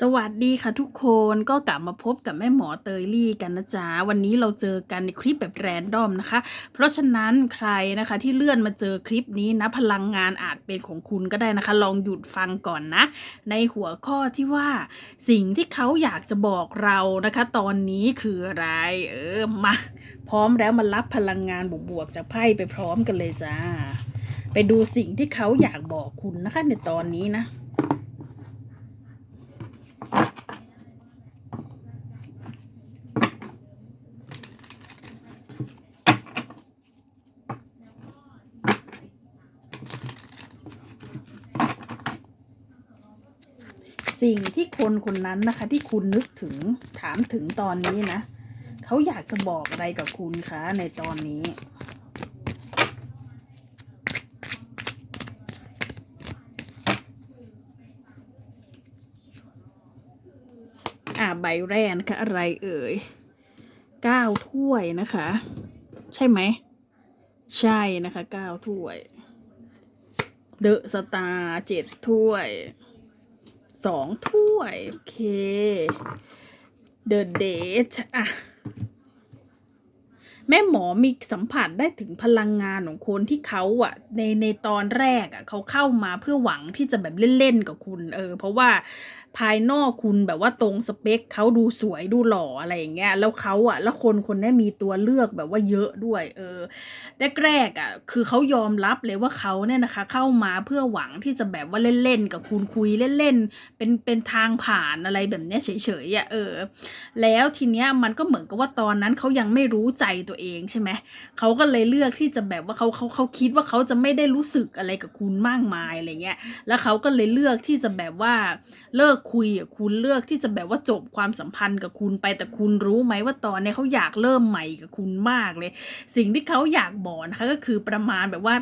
สวัสดีค่ะทุกคนก็กลับมาพบกับแม่หมอเตยลี่กันนะจ๊ะวันนี้เราเจอกันในคลิปแบบแรนดอมนะคะ เพราะฉะนั้นใครนะคะที่เลื่อนมาเจอคลิปนี้นะพลังงานอาจเป็นของคุณก็ได้นะคะ ลองหยุดฟังก่อนนะ ในหัวข้อที่ว่าสิ่งที่เขาอยากจะบอกเรานะคะ ตอนนี้คืออะไรเออมาพร้อมแล้วมารับพลังงานบวกๆจากไพ่ไปพร้อมกันเลยจ้า ไปดูสิ่งที่เขาอยากบอกคุณนะคะในตอนนี้นะ สิ่งที่คนคนนั้นนะคะ ที่คุณนึกถึงถามถึงตอนนี้นะเขาอยากจะบอกอะไรกับคุณคะในตอนนี้อ่าใบแรกนะคะอะไรเอ่ยเก้าถ้วยนะคะ ใช่ไหม ใช่นะคะเก้าถ้วย เดอะสตาร์เจ็ดถ้วย สองถ้วย โอเค The Date อะ แม่หมอมีสัมผัสได้ถึงพลังงานของคนที่เขาอะในในตอนแรกอะเขาเข้ามาเพื่อหวังที่จะแบบเล่นๆกับคุณ เออ เพราะว่าภายนอกคุณแบบว่าตรงสเปคเขาดูสวยดูหล่ออะไรอย่างเงี้ยแล้วเขาอะแล้วคนคนนี้มีตัวเลือกแบบว่าเยอะด้วย เออแรกๆอะคือเขายอมรับเลยว่าเขาเนี่ยนะคะ เข้ามาเพื่อหวังที่จะแบบว่าเล่นๆกับคุณคุยเล่นๆเป็นเป็นทางผ่านอะไรแบบเนี้ยเฉยๆอะเออ แล้วทีเนี้ยมันก็เหมือนกับว่าตอนนั้นเขายังไม่รู้ใจตัวเองใช่ไหมเขาก็เลยเลือกที่จะแบบว่าเขาเขาเขาคิดว่าเขาจะไม่ได้รู้สึกอะไรกับคุณมากมายอะไรเงี้ยแล้วเขาก็เลยเลือกที่จะแบบว่าเลิกคุยกับคุณเลือกที่จะแบบว่าจบความสัมพันธ์กับคุณไปแต่คุณรู้ไหมว่าตอนเนี้ยเขาอยากเริ่มใหม่กับคุณมากเลย สิ่งที่เขาอยากบอกนะคะก็คือประมาณแบบว่า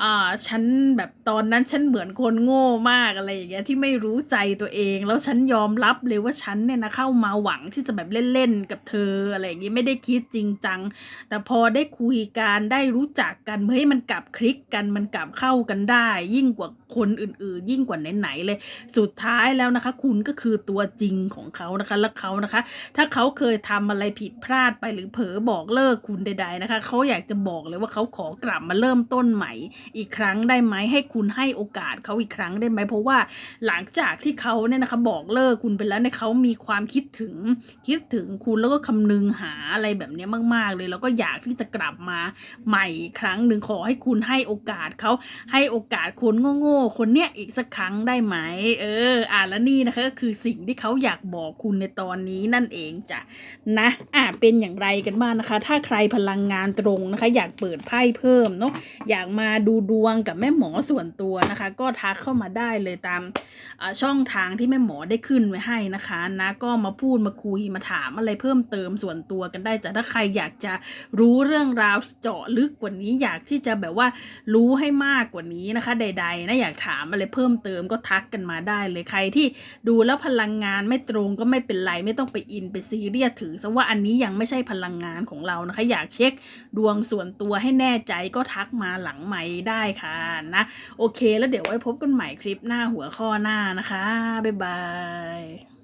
อ่าฉันแบบตอนนั้นฉันเหมือนคนโง่มากอะไรอย่างเงี้ยที่ไม่รู้ใจตัวเอง แล้วฉันยอมรับเลยว่าฉันเนี่ยนะเข้ามาหวังที่จะแบบเล่นๆกับเธออะไรอย่างงี้ไม่ได้คิดจริงจังแต่พอได้คุยกันได้รู้จักกันเฮ้ยมันกลับคลิกกันมันกลับเข้ากันได้ ยิ่งกว่าคนอื่น ๆ ยิ่งกว่าไหนๆเลย สุดท้ายแล้วนะคะ คุณก็คือตัวจริงของเขานะคะแล้วเขานะคะ ถ้าเขาเคยทำอะไรผิดพลาดไปหรือเผลอบอกเลิกคุณใด ๆนะคะเขาอยากจะบอกเลยว่าเขาขอกลับมาเริ่มต้นใหม่ อีกครั้งได้ไหมให้คุณให้โอกาสเขาอีกครั้งได้ไหมเพราะว่าหลังจากที่เขาเนี่ยนะคะบอกเลิกคุณไปแล้วเนี่ยเขามีความคิดถึงคิดถึงคุณแล้วก็คำนึงหาอะไรแบบนี้มาก ๆเลยแล้วก็อยากที่จะกลับมาใหม่อีกครั้งหนึ่งขอให้คุณให้โอกาสเขาให้โอกาสคนโง่ๆคนเนี้ยอีกสักครั้งได้ไหมเอออ่าแล้วนี่นะคะก็คือสิ่งที่เขาอยากบอกคุณในตอนนี้นั่นเองจ้ะนะอะเป็นอย่างไรกันบ้างนะคะ ถ้าใครพลังงานตรงนะคะ อยากเปิดไพ่เพิ่มเนาะอยากมาดูดวงกับแม่หมอส่วนตัวนะคะ ก็ทักเข้ามาได้เลยตามอ่าช่องทางที่แม่หมอได้ขึ้นไว้ให้นะคะนะก็มาพูดมาคุยมาถามอะไรเพิ่มเติมส่วนตัวกันได้จ้ะถ้าใครอยากจะรู้เรื่องราวเจาะลึกกว่านี้ อยากที่จะแบบว่ารู้ให้มากกว่านี้นะคะ ใด ๆ นะอยากถามอะไรเพิ่มเติมก็ทักกันมาได้เลยใครที่ดูแล้วพลังงานไม่ตรงก็ไม่เป็นไรไม่ต้องไปอินไปซีเรียสถือซะว่าอันนี้ยังไม่ใช่พลังงานของเรานะคะ อยากเช็คดวงส่วนตัวให้แน่ใจก็ทักมาหลังใหม่ได้ค่ะนะ โอเค แล้วเดี๋ยวไว้พบกันใหม่คลิปหน้าหัวข้อหน้านะคะ บ๊ายบาย